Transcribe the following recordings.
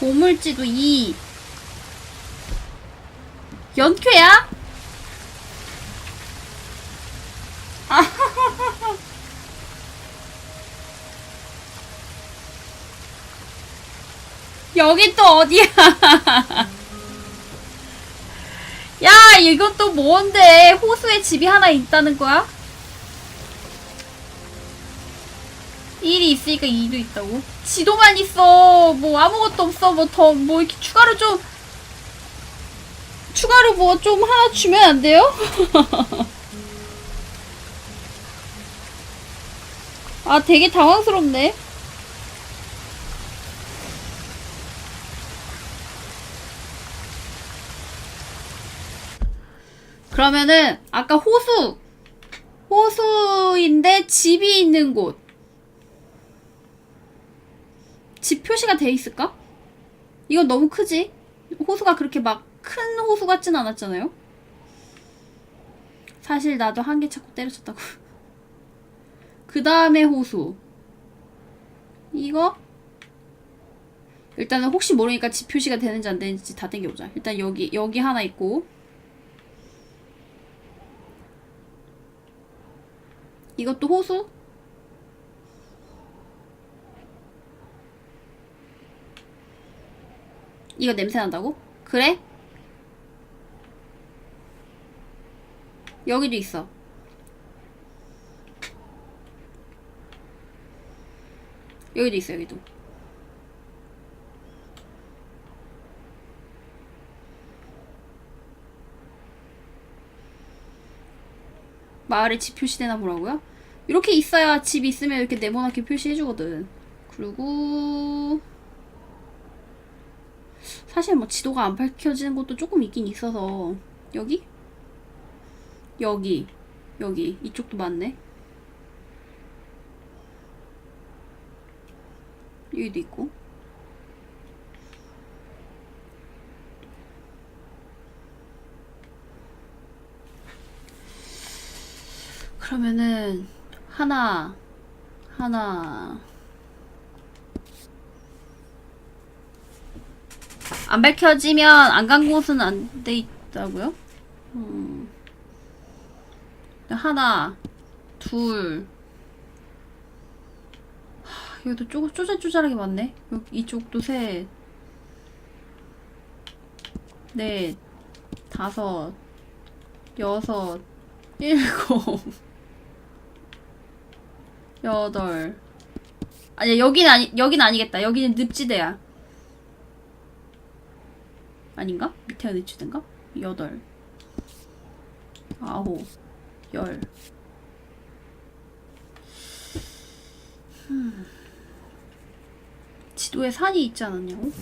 보물지도 2 연쾌야? 여기 또 어디야? 야, 이건 또 뭔데? 호수에 집이 하나 있다는 거야? 1이 있으니까 2도 있다고? 지도만 있어. 뭐 아무것도 없어. 뭐 더, 뭐 이렇게 추가로 좀, 추가로 뭐 좀 하나 주면 안 돼요? 아, 되게 당황스럽네. 그러면은 아까 호수 호수인데 집이 있는 곳. 집 표시가 돼 있을까? 이건 너무 크지? 호수가 그렇게 막 큰 호수 같진 않았잖아요? 사실 나도 한 개 찾고 때려쳤다고. 그 다음에 호수. 이거? 일단은 혹시 모르니까 집 표시가 되는지 안 되는지 다 땡겨보자. 일단 여기, 여기 하나 있고. 이것도 호수? 이거 냄새 난다고? 그래? 여기도 있어. 여기도 있어, 여기도. 마을에 집 표시되나 보라고요? 이렇게 있어야 집 있으면 이렇게 네모나게 표시해주거든. 그리고 사실 뭐 지도가 안 밝혀지는 곳도 조금 있긴 있어서 여기? 여기 여기 이쪽도 맞네. 여기도 있고. 그러면은 하나 하나 안 밝혀지면 안 간 곳은 안 돼 있다고요? 음. 하나 둘 하, 여기도 쪼, 쪼잘쪼잘하게 많네 이쪽도 셋 넷, 다섯, 여섯, 일곱, 여덟. 아니 여기는 아니 여기는 아니겠다. 여기는 늪지대야. 아닌가? 밑에가 늪지대인가? 여덟, 아홉, 열. 음. 지도에 산이 있지 않았냐고?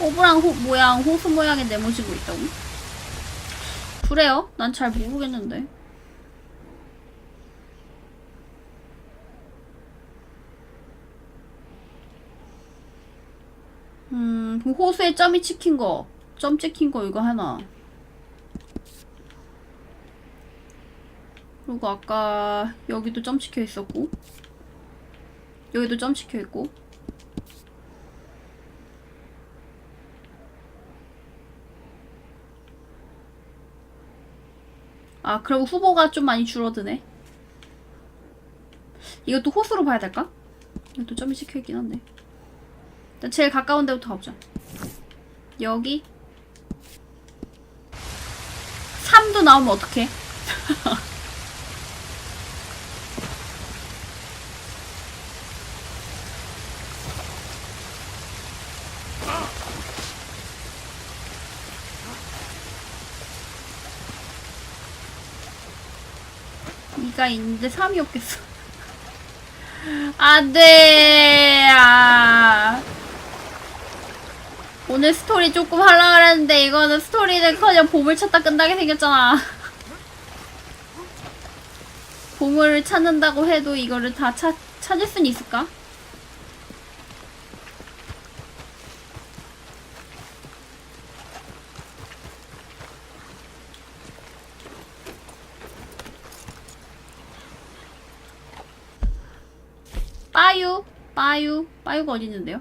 호불랑 호, 모양, 호수 모양에 네모지고 있다고? 그래요? 난 잘 모르겠는데. 음, 호수에 점이 찍힌 거, 점 찍힌 거 이거 하나. 그리고 아까 여기도 점 찍혀 있었고, 여기도 점 찍혀 있고. 아, 그리고 후보가 좀 많이 줄어드네. 이것도 호수로 봐야 될까? 이것도 점이 찍혀 있긴 한데. 일단 제일 가까운 데부터 가보자. 여기. 3도 나오면 어떡해? 이가 있는데 3이 없겠어. 안 돼. 아. 오늘 스토리 조금 하려고 그랬는데 이거는 스토리는 커녕 보물 찾다 끝나게 생겼잖아. 보물을 찾는다고 해도 이거를 다 찾, 찾을 순 있을까? 빠유, 빠유가 어디 있는데요?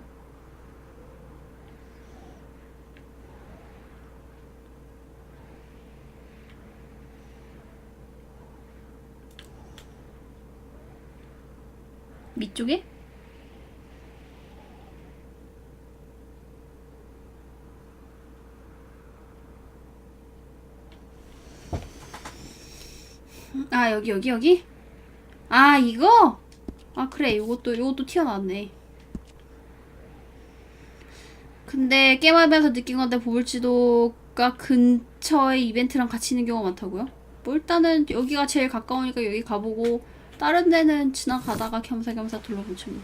밑쪽에? 아 여기 여기 여기? 아 이거? 아 그래 요것도 요것도 튀어나왔네 근데 게임하면서 느낀 건데 보물지도가 근처에 이벤트랑 같이 있는 경우가 많다고요? 뭐 일단은 여기가 제일 가까우니까 여기 가보고 다른 데는 지나가다가 겸사겸사 둘러보죠 뭐.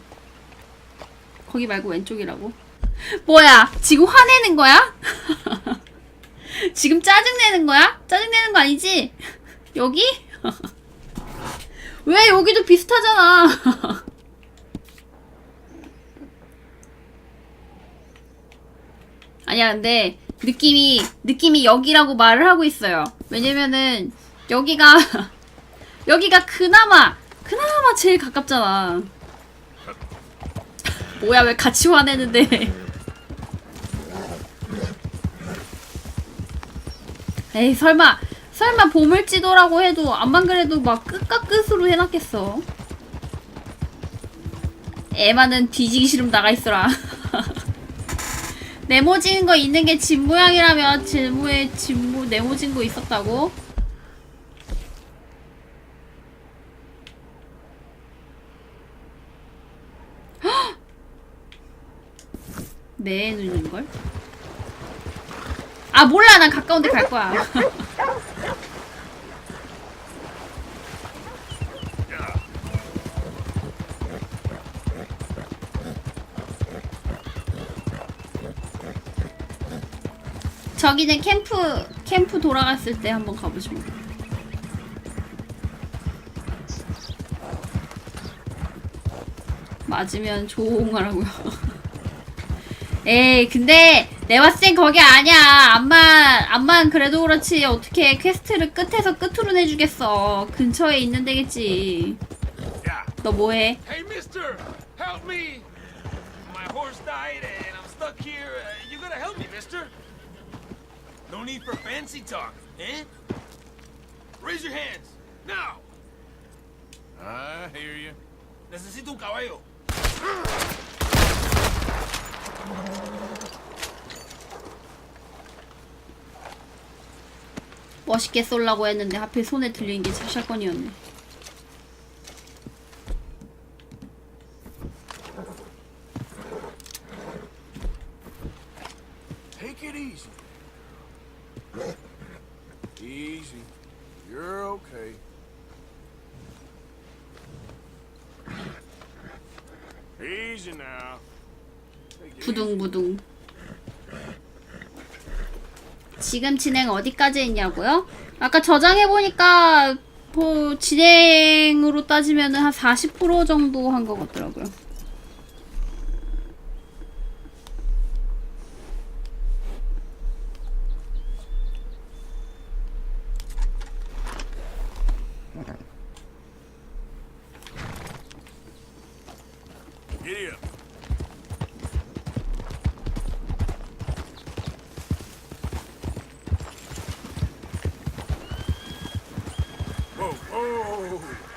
거기 말고 왼쪽이라고 뭐야 지금 화내는 거야? 지금 짜증내는 거야? 짜증내는 거 아니지? 여기? 왜 여기도 비슷하잖아 아니야. 근데 느낌이 느낌이 여기라고 말을 하고 있어요. 왜냐면은 여기가 여기가 그나마 그나마 제일 가깝잖아. 뭐야 왜 같이 화내는데? 에이 설마 설마 보물지도라고 해도 안만 그래도 막 끝과 끝으로 해놨겠어? 에마는 뒤지기 싫으면 나가 있어라 네모진 거 있는 게 집 모양이라면 진모에 진모 네모진 거 있었다고? 내 눈인 걸? 아 몰라 난 가까운 데 갈 거야. 저기는 캠프 캠프 돌아갔을 때 한번 가보죠. 뭐. 맞으면 조옹하라고요. 에이 근데 내가 봤을 땐 거기 아니야 암만 암만 그래도 그렇지 어떻게 퀘스트를 끝에서 끝으로 내주겠어 근처에 있는 데겠지. 너 뭐해? Hey, mister, No need for fancy talk, eh? Raise your hands, now. I hear you. Necesito un caballo. 멋있게 쏠라고 했는데 하필 손에 들리는 게 샷건이었네 부둥부둥. 지금 진행 어디까지 했냐고요? 아까 저장해보니까 뭐 진행으로 따지면 한 40% 정도 한 것 같더라고요 Whoa, whoa.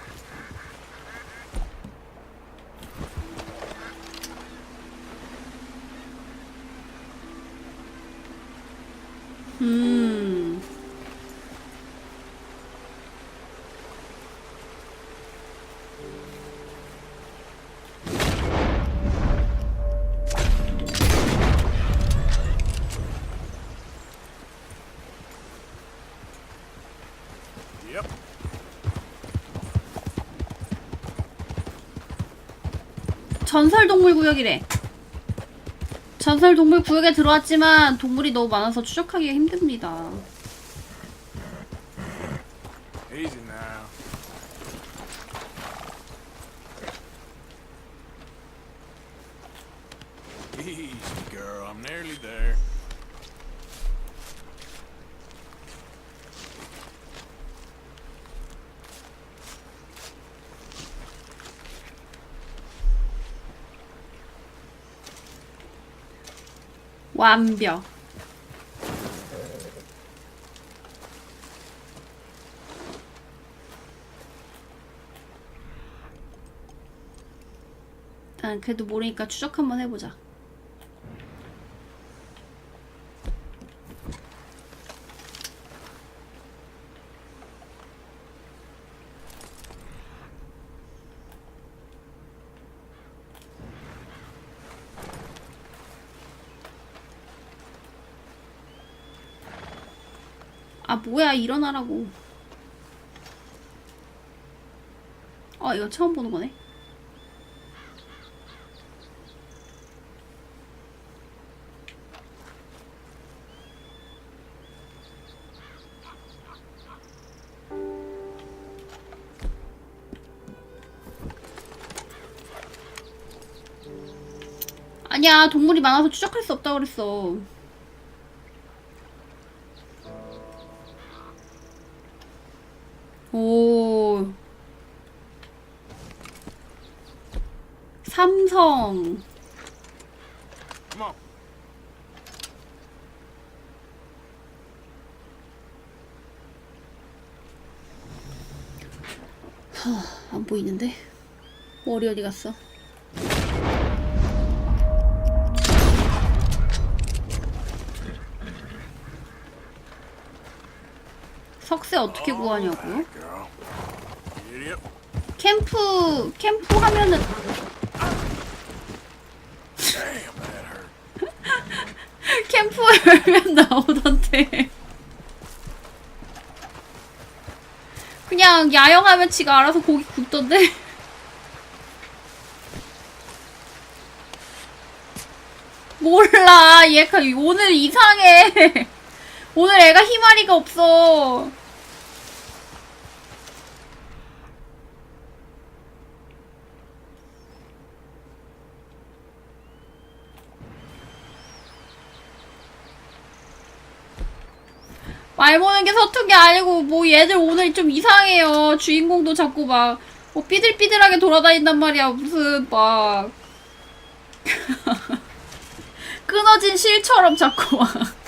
전설 동물 구역이래. 전설 동물 구역에 들어왔지만 동물이 너무 많아서 추적하기가 힘듭니다. 완벽. 아, 그래도 모르니까 추적 한번 해보자. 아 뭐야 일어나라고. 아 이거 처음 보는 거네. 아니야 동물이 많아서 추적할 수 없다 그랬어 Come on. 안 보이는데? 머리 어디 갔어? 석쇠 어떻게 구하냐고요? Idiot. 캠프 캠프 하면은 캠프 열면 나오던데. 그냥 야영하면 지가 알아서 고기 굽던데. 몰라 얘가 오늘 이상해. 오늘 애가 희마리가 없어. 말 보는 게 서툰 게 아니고 뭐 얘들 오늘 좀 이상해요. 주인공도 자꾸 막 뭐 삐들삐들하게 돌아다닌단 말이야. 무슨 막 끊어진 실처럼 자꾸 막.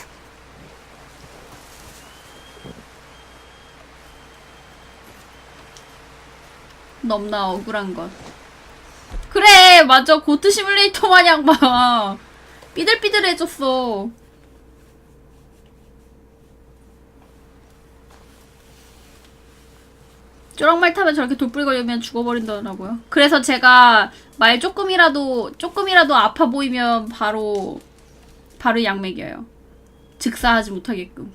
넘나 억울한 것. 그래 맞아 고트 시뮬레이터 마냥 막 삐들삐들해졌어. 쪼락말 타면 저렇게 돌불 걸리면 죽어버린다더라고요. 그래서 제가 말 조금이라도 조금이라도 아파 보이면 바로 바로 약 먹여요. 즉사하지 못하게끔.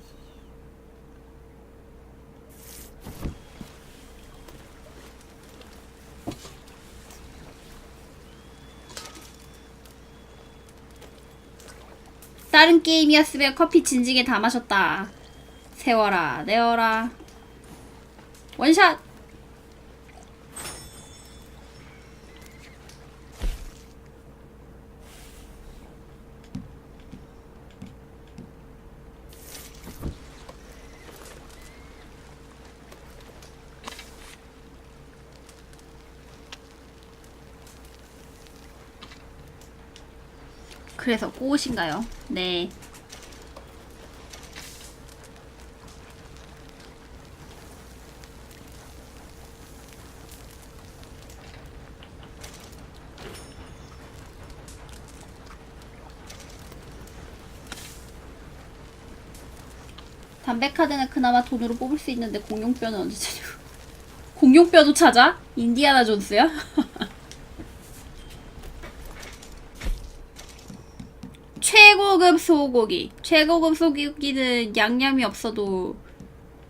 다른 게임이었으면 커피 진지게 다 마셨다. 세워라, 내어라. 원샷! 그래서 꽃인가요? 네. 담배카드는 그나마 돈으로 뽑을 수 있는데 공룡뼈는 언제 찾냐? 공룡뼈도 찾아? 인디아나 존스야? 최고급 소고기. 최고급 소고기는 양념이 없어도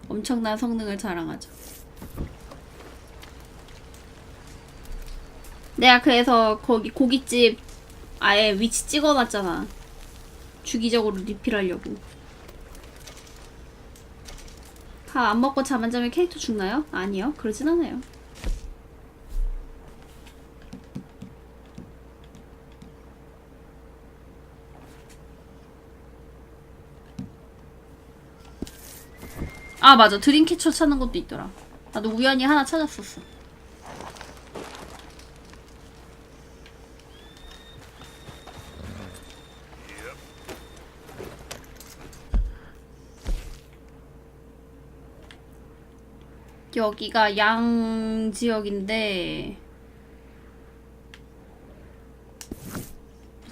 엄청난 성능을 자랑하죠. 내가 그래서 거기 고깃집 아예 위치 찍어놨잖아. 주기적으로 리필하려고. 밥 안 먹고 잠 안 자면 캐릭터 죽나요? 아니요. 그러진 않아요. 아 맞아. 드림캐쳐 찾는 것도 있더라. 나도 우연히 하나 찾았었어. 여기가 양 지역인데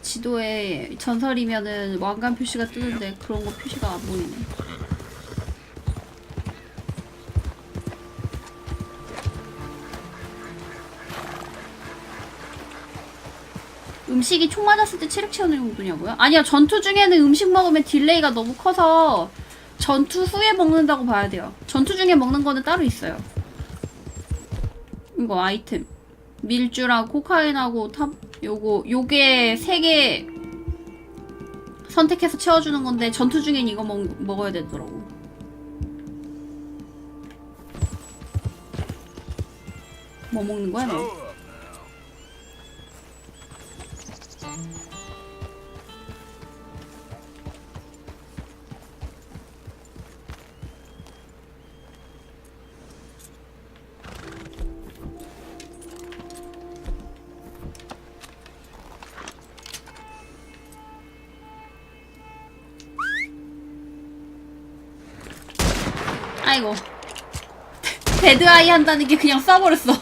지도에 전설이면은 왕관 표시가 뜨는데 그런 거 표시가 안 보이네. 음식이 총 맞았을 때 체력 채우는 용도냐고요? 아니요 전투 중에는 음식 먹으면 딜레이가 너무 커서 전투 후에 먹는다고 봐야 돼요. 전투 중에 먹는 거는 따로 있어요. 이거 아이템 밀주랑 코카인하고 탑 요거 요게 세 개 선택해서 채워주는 건데 전투 중엔 이거 먹, 먹어야 되더라고. 뭐 먹는 거야 너? 데드아이 한다는 게 그냥 써버렸어.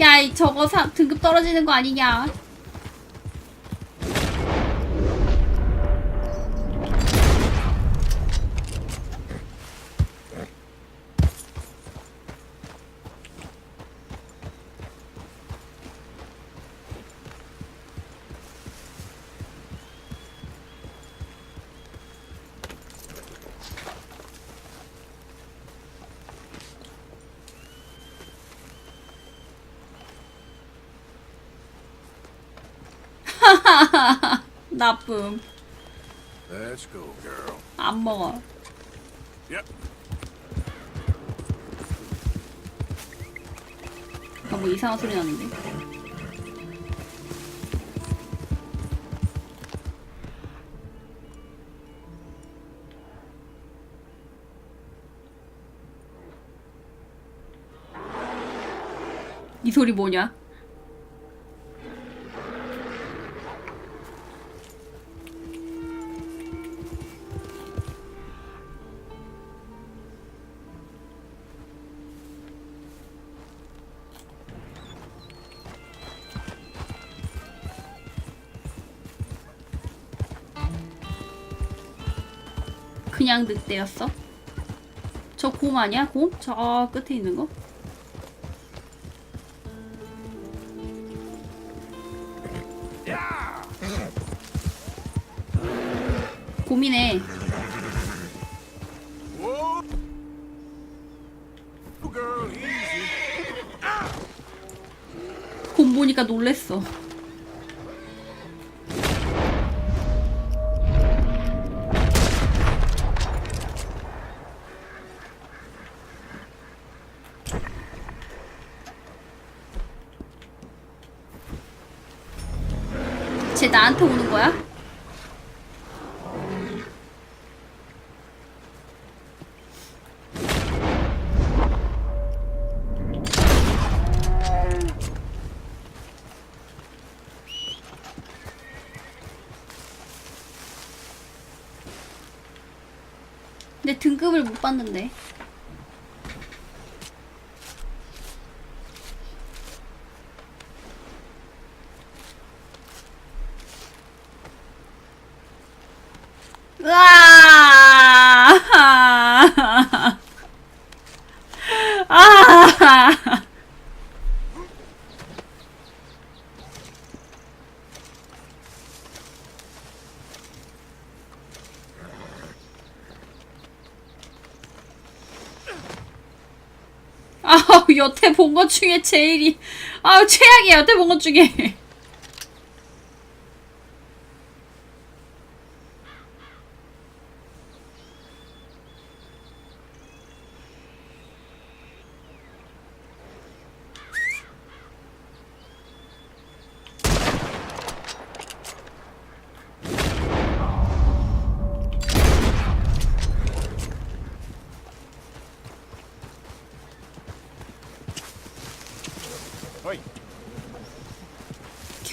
야, 이 저거 사, 등급 떨어지는 거 아니냐? 나쁨. Let's go, girl. 안 먹어. 아, 뭐 이상한 소리 나는데. 이 소리 뭐냐? 그냥 늑대였어? 저 곰 아니야? 곰? 저 끝에 있는 거? 곰이네. 곰 보니까 놀랬어. 나한테 오는 거야? 근데 등급을 못 봤는데. 으아! 아! 아우 여태 본 것 중에 제일이 아우 최악이야 여태 본 것 중에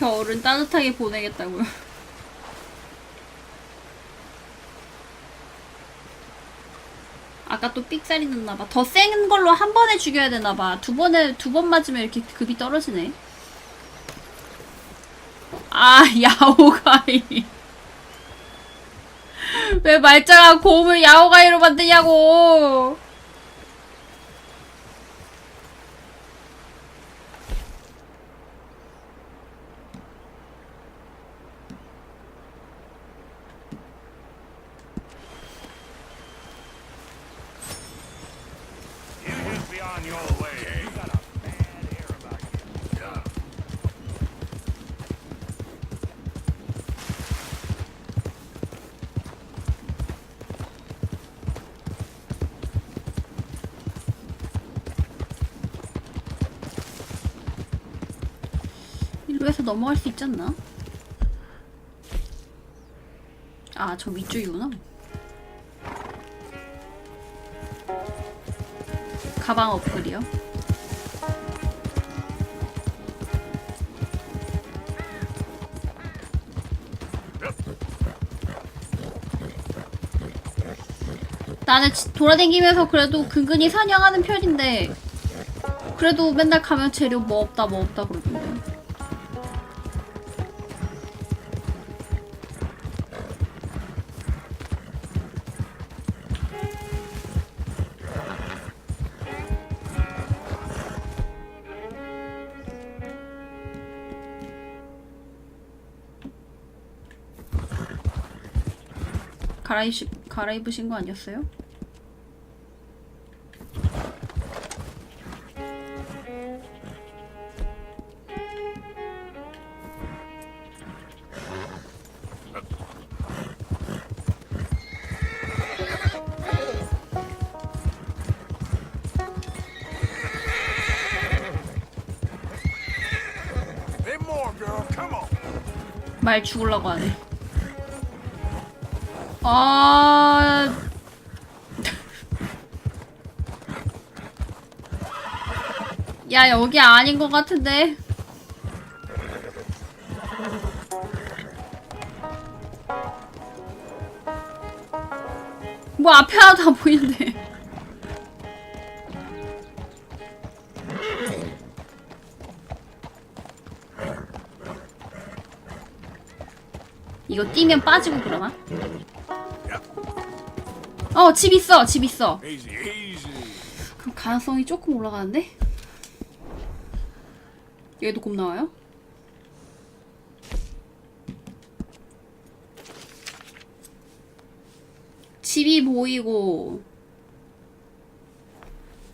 겨울은 따뜻하게 보내겠다고요. 아까 또 삑살이 났나봐. 더 센 걸로 한 번에 죽여야 되나봐. 두 번에, 두 번 맞으면 이렇게 급이 떨어지네. 아, 야오가이. 왜 말짱한 곰을 야오가이로 만드냐고. 넘어갈 수 있지 않나? 아, 저 위쪽이구나. 가방 어플이요. 나는 지- 돌아다니면서 그래도 근근히 사냥하는 편인데 그래도 맨날 가면 재료 뭐 없다 뭐 없다 그러던 갈아입시, 갈아입으신 거 아니었어요? 말 죽으려고 하네. 아. 야, 여기 아닌 것 같은데. 뭐 앞에 하나도 안 보이는데. 이거 뛰면 빠지고 그러나? 어, 집 있어, 집 있어. 그럼 가능성이 조금 올라가는데? 얘도 곰 나와요? 집이 보이고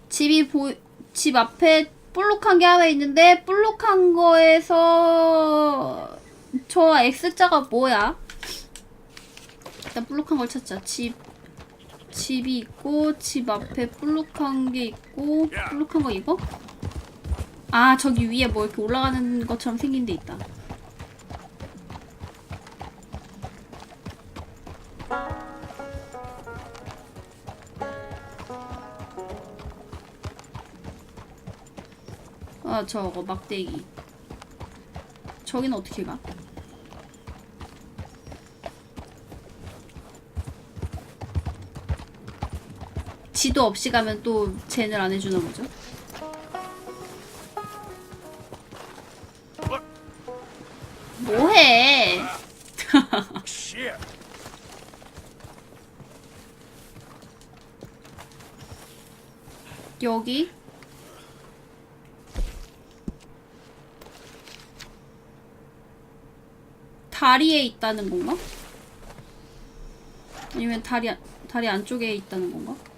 집이 보, 집 앞에 볼록한 게 하나 있는데 볼록한 거에서 저 X자가 뭐야? 일단 볼록한 걸 찾자. 집 집이 있고 집 앞에 볼록한 게 있고 야. 볼록한 거 이거? 아 저기 위에 뭐 이렇게 올라가는 것처럼 생긴 데 있다. 아 저거 막대기. 저기는 어떻게 가? 지도 없이 가면 또 젠을 안 보죠? Look, 뭐해? 여기? 다리에 있다는 건가? 아니면 다리 안- 다리 안쪽에 있다는 건가?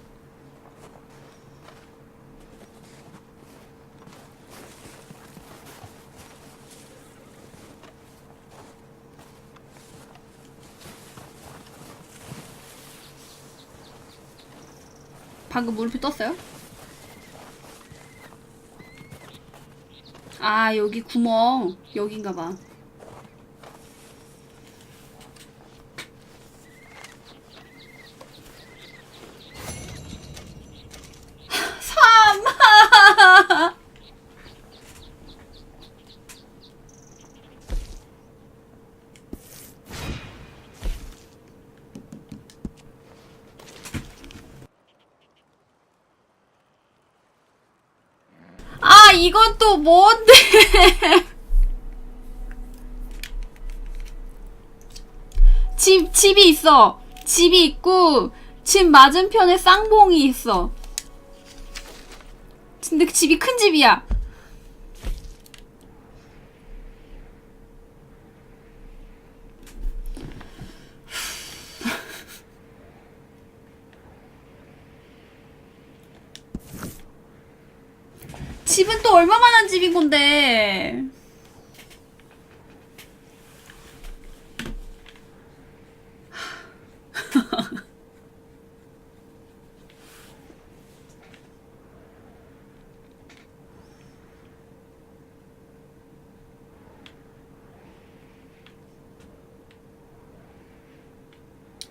방금 물음표 떴어요? 아 여기 구멍 여긴가 봐. 이건 또 뭔데? 집, 집이 있어. 집이 있고, 집 맞은편에 쌍봉이 있어. 근데 그 집이 큰 집이야. 집은 또 얼마만한 집인 건데.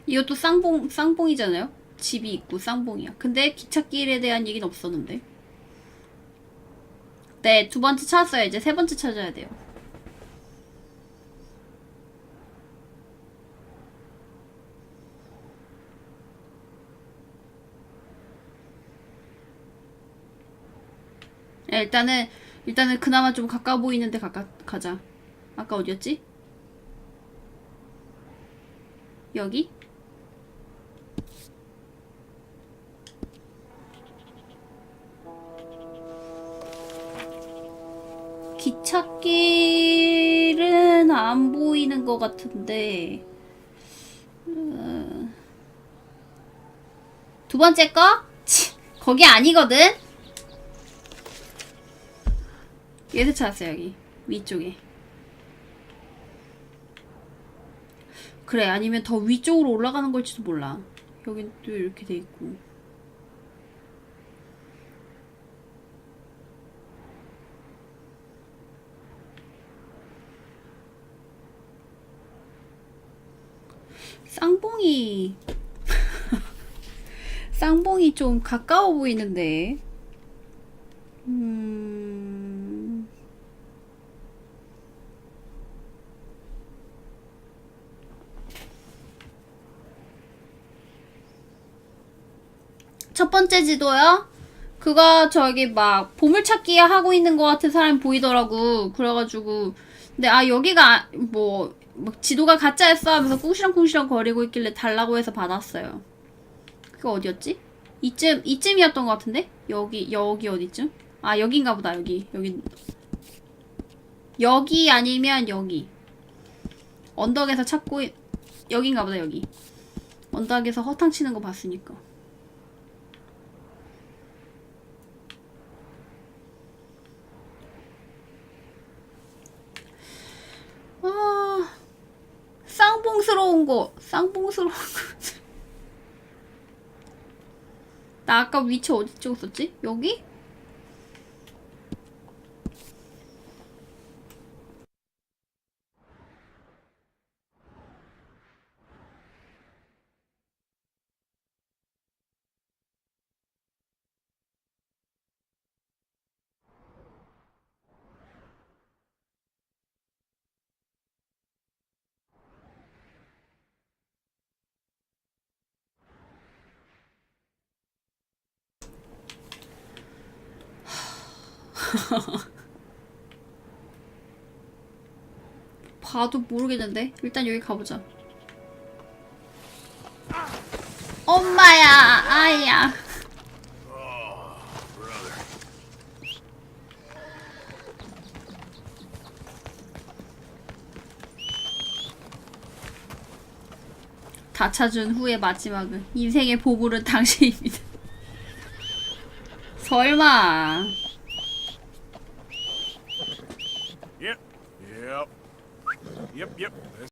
이것도 쌍봉 쌍봉이잖아요. 집이 있고 쌍봉이야. 근데 기찻길에 대한 얘기는 없었는데. 네, 두 번째 찾았어요. 이제 세 번째 찾아야 돼요. 네, 일단은 일단은 그나마 좀 가까워 보이는데 가까 가자. 아까 어디였지? 여기? 기찻길은 안 보이는 것 같은데 어, 두 번째 거? 치, 거기 아니거든? 얘도 찾았어요 여기 위쪽에 그래 아니면 더 위쪽으로 올라가는 걸지도 몰라 여긴 또 이렇게 돼 있고 쌍봉이 쌍봉이 좀 가까워 보이는데 음... 첫 번째 지도요? 그거 저기 막 보물찾기 하고 있는 것 같은 사람이 보이더라고. 그래가지고 근데 아 여기가 뭐, 막 지도가 가짜였어 하면서 꿍시렁꿍시렁 거리고 있길래 달라고 해서 받았어요. 그거 어디였지? 이쯤 이쯤이었던 것 같은데? 여기 여기 어디쯤? 아 여긴가 보다 여기 여기 여기 아니면 여기 언덕에서 찾고 있- 여긴가 보다 여기 언덕에서 허탕 치는 거 봤으니까 아 쌍봉스러운 거 쌍봉스러운 거 나 아까 위치 어디 찍었었지? 여기? 봐도 모르겠는데? 일단 여기 가보자. 엄마야 아야. 다 찾은 후의 마지막은 인생의 보물은 당신입니다. 설마 Yep, yep.